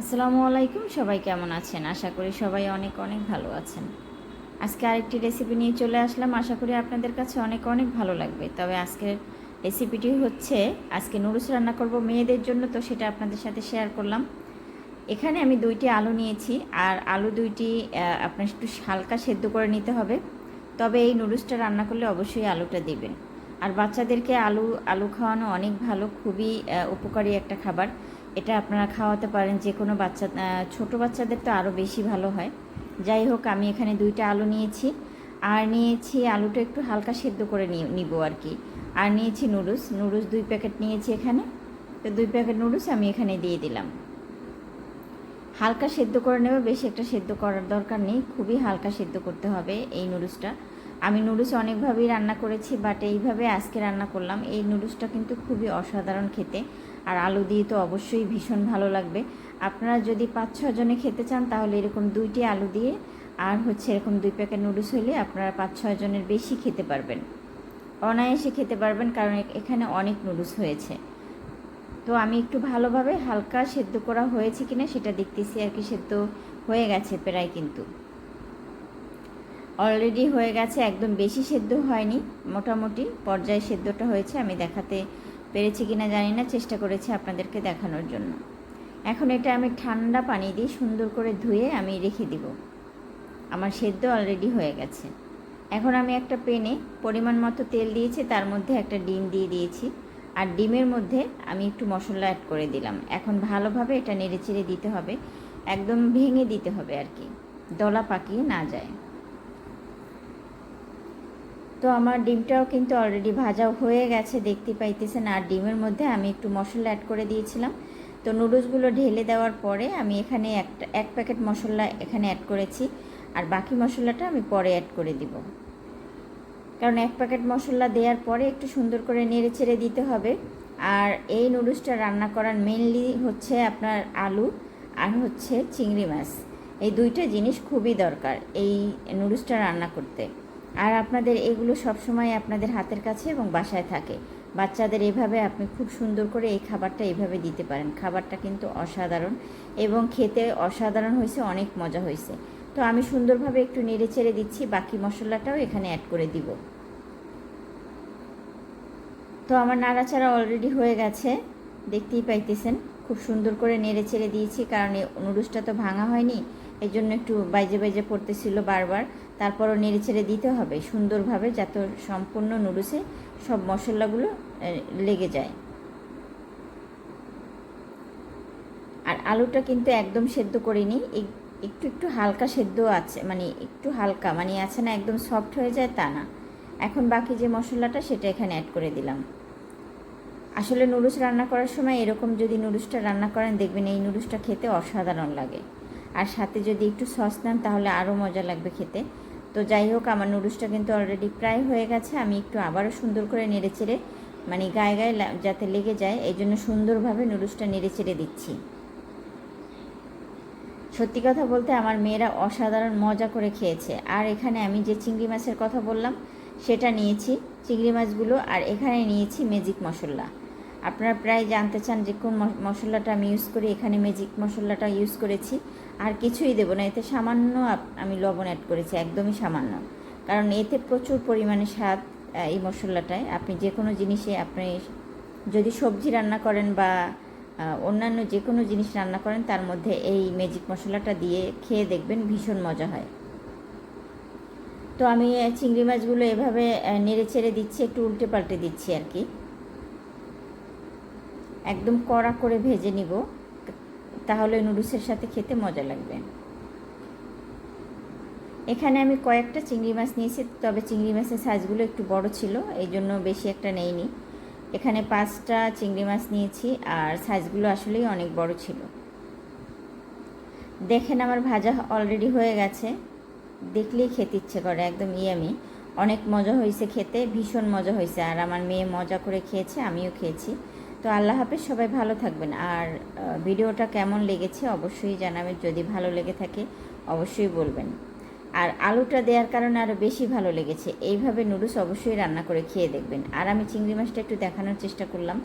আসসালামু আলাইকুম, সবাই কেমন আছেন? আশা করি সবাই অনেক অনেক ভালো আছেন। আজকে আরেকটি রেসিপি নিয়ে চলে আসলাম। আশা করি আপনাদের কাছে অনেক অনেক ভালো লাগবে। তবে আজকের রেসিপিটি হচ্ছে, আজকে নুডলস রান্না করব মেয়েদের জন্য, তো সেটা আপনাদের সাথে শেয়ার করলাম। এখানে আমি দুইটি আলু নিয়েছি, আর আলু দুইটি আপনার একটু হালকা সেদ্ধ করে নিতে হবে। তবে এই নুডলসটা রান্না করলে অবশ্যই আলুটা দিবেন। আর বাচ্চাদেরকে আলু আলু খাওয়ানো অনেক ভালো, খুবই উপকারী একটা খাবার। এটা আপনারা খাওয়াতে পারেন যে কোনো বাচ্চা ছোট বাচ্চাদের তো আরও বেশি ভালো হয়। যাই হোক, আমি এখানে দুইটা আলু নিয়েছি। আর নিয়েছি আলুটা একটু হালকা সেদ্ধ করে নিব আর কি। আর নিয়েছি নুডলস। নুডলস দুই প্যাকেট নিয়েছি এখানে। তো দুই প্যাকেট নুডলস আমি এখানে দিয়ে দিলাম। হালকা সেদ্ধ করে নেবে, বেশি একটা সেদ্ধ করার দরকার নেই। খুবই হালকা সেদ্ধ করতে হবে এই নুডলসটা। আমি নুডলস অনেকভাবেই রান্না করেছি বাট এইভাবে আজকে রান্না করলাম। এই নুডলসটা কিন্তু খুবই অসাধারণ খেতে, আর আলু দিয়ে তো অবশ্যই ভীষণ ভালো লাগবে। আপনারা যদি পাঁচ ছ জনে খেতে চান, তাহলে এরকম দুইটি আলু দিয়ে, আর হচ্ছে এরকম দুই প্যাকেট নুডলস হলে আপনারা পাঁচ, ছয় জনের বেশি খেতে পারবেন। অনায়াসে খেতে পারবেন, কারণ এখানে অনেক নুডলস হয়েছে। তো আমি একটু ভালোভাবে হালকা সেদ্ধ করা হয়েছে কিনা সেটা দেখতেছি, আর কি সেদ্ধ হয়ে গেছে প্রায় কিন্তু। অলরেডি হয়ে গেছে, একদম বেশি সেদ্ধ হয়নি, মোটামুটি পর্যায়ে সেদ্ধটা হয়েছে, আমি দেখাতে পেরেছি কি না জানি না, চেষ্টা করেছি আপনাদেরকে দেখানোর জন্য। এখন এটা আমি ঠান্ডা পানি দিয়ে সুন্দর করে ধুয়ে আমি রেখে দিব। আমার সেদ্ধ অলরেডি হয়ে গেছে। এখন আমি একটা পেনে পরিমাণ মতো তেল দিয়েছি, তার মধ্যে একটা ডিম দিয়ে দিয়েছি। আর ডিমের মধ্যে আমি একটু মশলা অ্যাড করে দিলাম। এখন ভালোভাবে এটা নেড়ে নেড়েচেড়ে দিতে হবে, একদম ভেঙে দিতে হবে আর কি, দলা পাকিয়ে না যায়। তো আমার ডিমটাও কিন্তু অলরেডি ভাজাও হয়ে গেছে, দেখতে পাইতেছেন। আর ডিমের মধ্যে আমি একটু মশলা অ্যাড করে দিয়েছিলাম। তো নুডলসগুলো ঢেলে দেওয়ার পরে আমি এখানে একটা, এক প্যাকেট মশলা এখানে অ্যাড করেছি। আর বাকি মশলাটা আমি পরে অ্যাড করে দিব। কারণ এক প্যাকেট মশলা দেওয়ার পরে একটু সুন্দর করে নেড়ে ছেড়ে দিতে হবে। আর এই নুডলসটা রান্না করার মেনলি হচ্ছে আপনার আলু আর হচ্ছে চিংড়ি মাছ। এই দুইটা জিনিস খুবই দরকার এই নুডলসটা রান্না করতে। আর আপনাদের এগুলো সবসময় আপনাদের হাতের কাছে এবং বাসায় থাকে। বাচ্চাদের এভাবে আপনি খুব সুন্দর করে এই খাবারটা এভাবে দিতে পারেন। খাবারটা কিন্তু অসাধারণ এবং খেতে অসাধারণ হয়েছে, অনেক মজা হয়েছে। তো আমি সুন্দরভাবে একটু নেড়ে চেড়ে দিচ্ছি, বাকি মশলাটাও এখানে অ্যাড করে দিব। তো আমার নাড়াচাড়া অলরেডি হয়ে গেছে, দেখতেই পাইতেছেন। খুব সুন্দর করে নেড়ে চেড়ে দিয়েছি, কারণ এই নুডলসটা তো ভাঙা হয়নি এই জন্য একটু বাইজে বাইজে পড়তেছিল বারবার। তারপরও নেড়ে ছেড়ে দিতে হবে সুন্দরভাবে যাতে সম্পূর্ণ নুডলসে সব মশলাগুলো লেগে যায়। আর আলুটা কিন্তু একদম সেদ্ধ করিনি এক- একটু একটু হালকা সেদ্ধ আছে মানে একটু হালকা মানে আছে না একদম সফট হয়ে যায় তা না। এখন বাকি যে মশলাটা সেটা এখানে অ্যাড করে দিলাম। আসলে নুডলস রান্না করার সময় এরকম যদি নুডলসটা রান্না করেন দেখবেন এই নুডলসটা খেতে অসাধারণ লাগে। আর সাথে যদি একটু সস নেন তাহলে আরও মজা লাগবে খেতে। তো যাই হোক, আমার নুডলসটা কিন্তু অলরেডি প্রায় হয়ে গেছে। আমি একটু আবারও সুন্দর করে নেড়ে চেড়ে মানে গায়ে গায়ে যাতে লেগে যায়, এই জন্য সুন্দরভাবে নুডলসটা নেড়ে চেড়ে দিচ্ছি। সত্যি কথা বলতে আমার মেয়েরা অসাধারণ মজা করে খেয়েছে। আর এখানে আমি যে চিংড়ি মাছের কথা বললাম, সেটা নিয়েছি, চিংড়ি মাছগুলো, আর এখানে নিয়েছি ম্যাজিক মশলা। আপনারা প্রায় জানতে চান যে কোন মশলাটা আমি ইউজ করি, এখানে ম্যাজিক মশলাটা ইউজ করেছি। আর কিছুই দেবো না। এতে সামান্য আমি লবণ অ্যাড করেছি, একদমই সামান্য। কারণ এতে প্রচুর পরিমাণে স্বাদ এই মশলাটায়। আপনি যে কোনো জিনিসে আপনি যদি সবজি রান্না করেন বা অন্যান্য যে কোনো জিনিস রান্না করেন, তার মধ্যে এই ম্যাজিক মশলাটা দিয়ে খেয়ে দেখবেন ভীষণ মজা হয়। তো আমি চিংড়ি মাছগুলো এভাবে নেড়ে ছেড়ে দিচ্ছি, একটু উল্টে পাল্টে দিচ্ছি আর কি। একদম কড়া করে ভেজে নিব। তাহলে নুডলসের সাথে খেতে মজা লাগবে। এখানে আমি কয়েকটা চিংড়ি মাছ নিয়েছি, তবে চিংড়ি মাছের সাইজগুলো একটু বড় ছিল এই জন্য বেশি একটা নেইনি। এখানে পাঁচটা চিংড়ি মাছ নিয়েছি, আর সাইজগুলো আসলেই অনেক বড় ছিল। দেখেন আমার ভাজা অলরেডি হয়ে গেছে। দেখলেই খেতে ইচ্ছে করে, একদম ইয়ামি। অনেক মজা হয়েছে খেতে, ভীষণ মজা হয়েছে, আর আমার মেয়ে মজা করে খেয়েছে, আমিও খেয়েছি। তো আল্লাহ হাফেজ, সবাই ভালো থাকবেন। আর ভিডিওটা কেমন লেগেছে অবশ্যই জানাবেন, যদি ভালো লেগে থাকে অবশ্যই বলবেন। আর আলুটা দেওয়ার কারণে আরও বেশি ভালো লেগেছে, এইভাবে নুডলস অবশ্যই রান্না করে খেয়ে দেখবেন। আর আমি চিংড়ি মাছটা একটু দেখানোর চেষ্টা করলাম,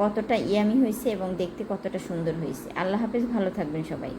কতটা ইয়ামি হয়েছে এবং দেখতে কতটা সুন্দর হয়েছে। আল্লাহ হাফেজ, ভালো থাকবেন সবাই।